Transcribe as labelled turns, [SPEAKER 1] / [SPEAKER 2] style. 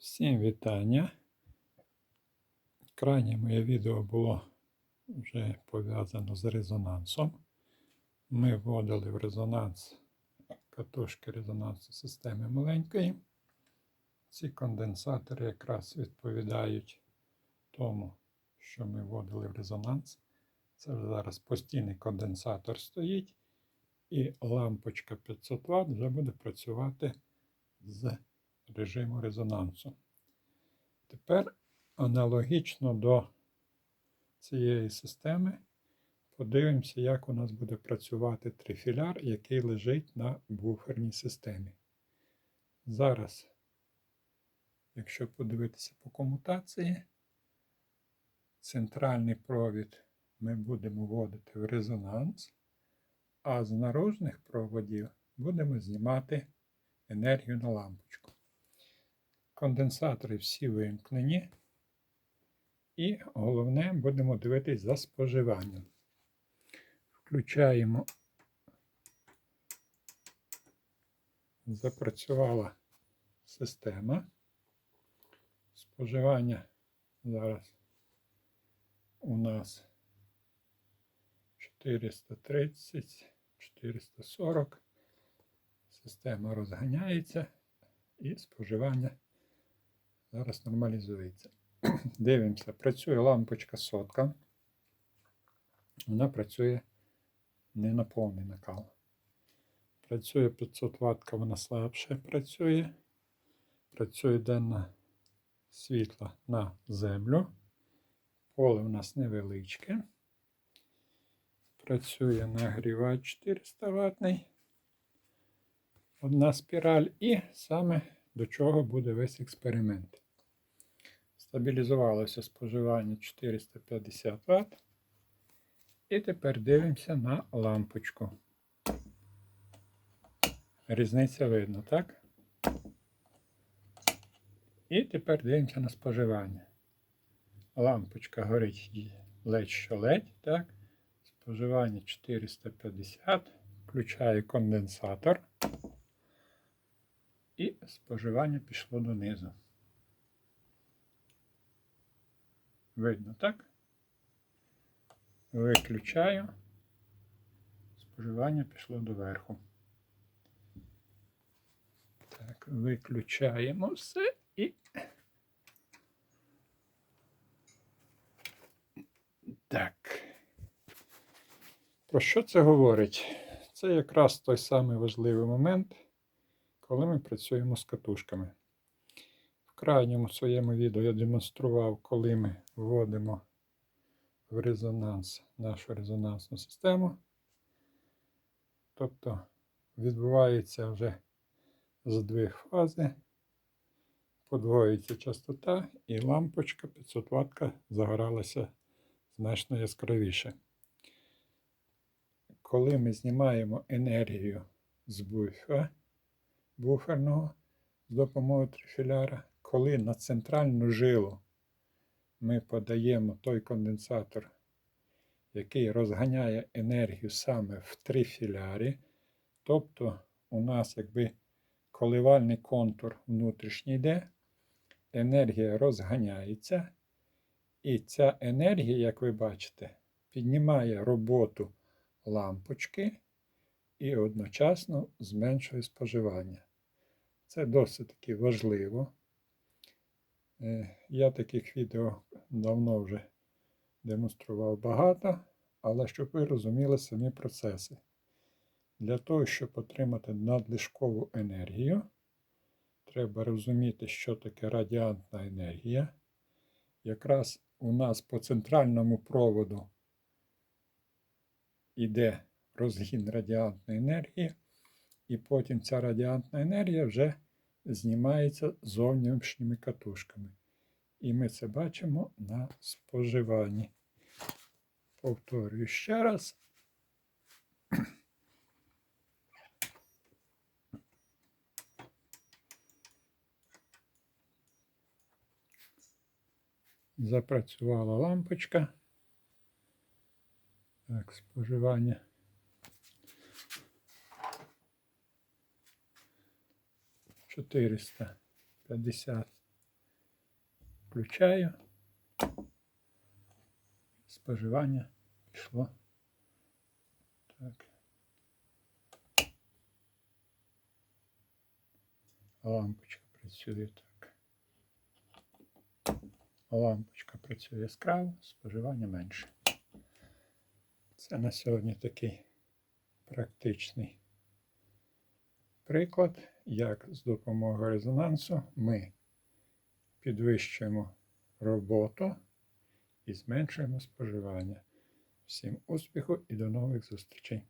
[SPEAKER 1] Всім вітання. Крайнє моє відео було вже пов'язано з резонансом. Ми вводили в резонанс катушки резонансу системи маленької. Ці конденсатори якраз відповідають тому, що ми вводили в резонанс. Це зараз постійний конденсатор стоїть, і лампочка 500 Вт вже буде працювати з режиму резонансу. Тепер аналогічно до цієї системи подивимося, як у нас буде працювати трифіляр, який лежить на буферній системі. Зараз, якщо подивитися по комутації, центральний провід ми будемо вводити в резонанс, а з наружних проводів будемо знімати енергію на лампочку. Конденсатори всі вимкнені. І головне будемо дивитись за споживанням. Включаємо. Запрацювала система. Споживання зараз у нас 430, 440. Система розганяється і споживання зараз нормалізується. Дивимося, працює лампочка сотка. Вона працює не на повний накал. Працює 500 Вт, вона слабше працює. Працює денна світла на землю. Поле у нас невеличке. Працює нагрівач 400 ватний. Одна спіраль, і саме до чого буде весь експеримент. Стабілізувалося споживання 450 Вт. І тепер дивимося на лампочку. Різниця видно, так? І тепер дивимося на споживання. Лампочка горить ледь що ледь, так? Споживання 450. Включаю конденсатор. І споживання пішло донизу. Видно, так? Виключаю. Споживання пішло доверху. Так, виключаємо все і. Так. Про що це говорить? Це якраз той самий важливий момент, коли ми працюємо з катушками. В крайньому своєму відео я демонстрував, коли ми вводимо в резонанс нашу резонансну систему. Тобто відбувається вже здвиг фази, подвоюється частота, і лампочка 500 Вт загоралася значно яскравіше. Коли ми знімаємо енергію з буфера, буферного з допомогою трифіляра, коли на центральну жилу ми подаємо той конденсатор, який розганяє енергію саме в трифілярі, тобто у нас якби коливальний контур внутрішній йде, енергія розганяється, і ця енергія, як ви бачите, піднімає роботу лампочки і одночасно зменшує споживання. Це досить таки важливо. Е, Я таких відео давно вже демонстрував багато, але щоб ви розуміли самі процеси. Для того, щоб отримати надлишкову енергію, треба розуміти, що таке радіантна енергія. Якраз у нас по центральному проводу йде розгін радіантної енергії, і потім ця радіантна енергія вже знімається зовнішніми катушками. І ми це бачимо на споживанні. Повторюю ще раз. Запрацювала лампочка. Так, споживання. Чотириста п'ятдесят Включаю. Споживання пішло. Так. Лампочка працює так. Лампочка працює яскраво, споживання менше. Це на сьогодні такий практичний приклад, як з допомогою резонансу ми підвищуємо роботу і зменшуємо споживання. Всім успіху і до нових зустрічей!